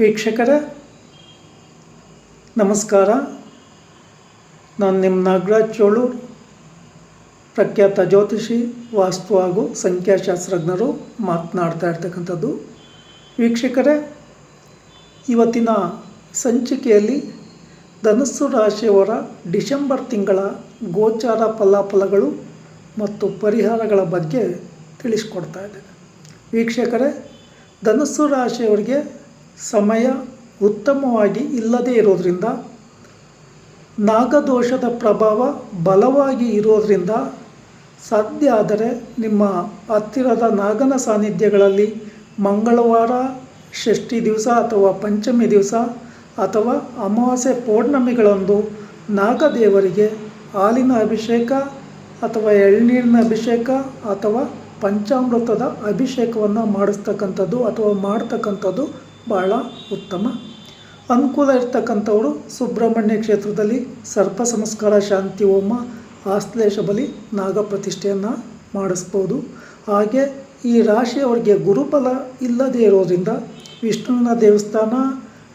ವೀಕ್ಷಕರೇ, ನಮಸ್ಕಾರ. ನಾನು ನಿಮ್ಮ ನಾಗರಾಜ್ ಚೋಳೂರ್ ಪ್ರಖ್ಯಾತ ಜ್ಯೋತಿಷಿ, ವಾಸ್ತು ಹಾಗೂ ಸಂಖ್ಯಾಶಾಸ್ತ್ರಜ್ಞರು ಮಾತನಾಡ್ತಾ ಇರ್ತಕ್ಕಂಥದ್ದು. ವೀಕ್ಷಕರೇ, ಇವತ್ತಿನ ಸಂಚಿಕೆಯಲ್ಲಿ ಧನಸ್ಸು ರಾಶಿಯವರ ಡಿಸೆಂಬರ್ ತಿಂಗಳ ಗೋಚಾರ ಫಲಾಫಲಗಳು ಮತ್ತು ಪರಿಹಾರಗಳ ಬಗ್ಗೆ ತಿಳಿಸ್ಕೊಡ್ತಾ ಇದ್ದೇನೆ. ವೀಕ್ಷಕರೇ, ಧನಸ್ಸು ರಾಶಿಯವರಿಗೆ ಸಮಯ ಉತ್ತಮವಾಗಿ ಇಲ್ಲದೇ ಇರೋದರಿಂದ, ನಾಗದೋಷದ ಪ್ರಭಾವ ಬಲವಾಗಿ ಇರೋದರಿಂದ ಸಾಧ್ಯ ಆದರೆ ನಿಮ್ಮ ಹತ್ತಿರದ ನಾಗನ ಸಾನ್ನಿಧ್ಯಗಳಲ್ಲಿ ಮಂಗಳವಾರ, ಷಷ್ಠಿ ದಿವಸ ಅಥವಾ ಪಂಚಮಿ ದಿವಸ ಅಥವಾ ಅಮಾವಾಸ್ಯೆ ಪೌರ್ಣಮಿಗಳಂದು ನಾಗದೇವರಿಗೆ ಹಾಲಿನ ಅಭಿಷೇಕ ಅಥವಾ ಎಳ್ನೀರಿನ ಅಭಿಷೇಕ ಅಥವಾ ಪಂಚಾಮೃತದ ಅಭಿಷೇಕವನ್ನು ಮಾಡಿಸ್ತಕ್ಕಂಥದ್ದು ಅಥವಾ ಮಾಡ್ತಕ್ಕಂಥದ್ದು ಬಹಳ ಉತ್ತಮ. ಅನುಕೂಲ ಇರ್ತಕ್ಕಂಥವರು ಸುಬ್ರಹ್ಮಣ್ಯ ಕ್ಷೇತ್ರದಲ್ಲಿ ಸರ್ಪ ಸಂಸ್ಕಾರ ಶಾಂತಿ ಹೋಮ ಆಶ್ಲೇಷ ಬಲಿ ನಾಗಪ್ರತಿಷ್ಠೆಯನ್ನು ಮಾಡಿಸ್ಬೋದು. ಹಾಗೆ ಈ ರಾಶಿಯವರಿಗೆ ಗುರುಬಲ ಇಲ್ಲದೇ ಇರೋದರಿಂದ ವಿಷ್ಣುವಿನ ದೇವಸ್ಥಾನ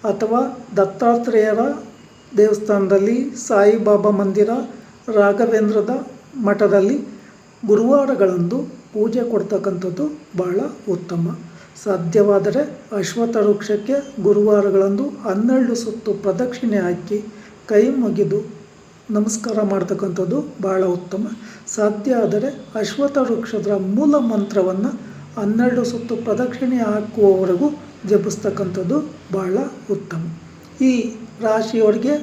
ಅಥವಾ ದತ್ತಾತ್ರೇಯರ ದೇವಸ್ಥಾನದಲ್ಲಿ ಸಾಯಿಬಾಬಾ ಮಂದಿರ, ರಾಘವೇಂದ್ರದ ಮಠದಲ್ಲಿ ಗುರುವಾರಗಳಂದು ಪೂಜೆ ಕೊಡ್ತಕ್ಕಂಥದ್ದು ಬಹಳ ಉತ್ತಮ. ಸಾಧ್ಯವಾದರೆ ಅಶ್ವತ್ಥ ವೃಕ್ಷಕ್ಕೆ ಗುರುವಾರಗಳಂದು ಹನ್ನೆರಡು ಸುತ್ತು ಪ್ರದಕ್ಷಿಣೆ ಹಾಕಿ ಕೈ ಮುಗಿದು ನಮಸ್ಕಾರ ಮಾಡ್ತಕ್ಕಂಥದ್ದು ಬಹಳ ಉತ್ತಮ. ಸಾಧ್ಯ ಆದರೆ ಅಶ್ವಥ ವೃಕ್ಷದ ಮೂಲ ಮಂತ್ರವನ್ನು ಹನ್ನೆರಡು ಸುತ್ತು ಪ್ರದಕ್ಷಿಣೆ ಹಾಕುವವರೆಗೂ ಜಪಿಸ್ತಕ್ಕಂಥದ್ದು ಬಹಳ ಉತ್ತಮ. ಈ ರಾಶಿಯವರಿಗೆ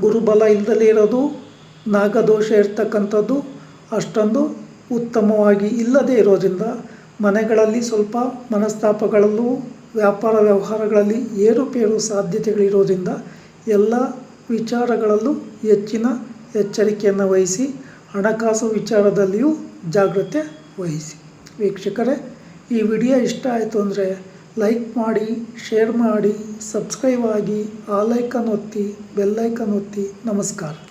ಗುರುಬಲ ಇಲ್ಲದಲೇ ಇರೋದು, ನಾಗದೋಷ ಇರ್ತಕ್ಕಂಥದ್ದು ಅಷ್ಟೊಂದು ಉತ್ತಮವಾಗಿ ಇಲ್ಲದೇ ಇರೋದ್ರಿಂದ ಮನೆಗಳಲ್ಲಿ ಸ್ವಲ್ಪ ಮನಸ್ತಾಪಗಳಲ್ಲೂ ವ್ಯಾಪಾರ ವ್ಯವಹಾರಗಳಲ್ಲಿ ಏರುಪೇರು ಸಾಧ್ಯತೆಗಳಿರೋದ್ರಿಂದ ಎಲ್ಲ ವಿಚಾರಗಳಲ್ಲೂ ಹೆಚ್ಚಿನ ಎಚ್ಚರಿಕೆಯನ್ನು ವಹಿಸಿ, ಹಣಕಾಸು ವಿಚಾರದಲ್ಲಿಯೂ ಜಾಗ್ರತೆ ವಹಿಸಿ. ವೀಕ್ಷಕರೇ, ಈ ವಿಡಿಯೋ ಇಷ್ಟ ಆಯಿತು ಅಂದರೆ ಲೈಕ್ ಮಾಡಿ, ಶೇರ್ ಮಾಡಿ, ಸಬ್ಸ್ಕ್ರೈಬ್ ಆಗಿ, ಆ ಲೈಕನ್ ಒತ್ತಿ ಬೆಲ್ಲೈಕನ್ ಒತ್ತಿ, ನಮಸ್ಕಾರ.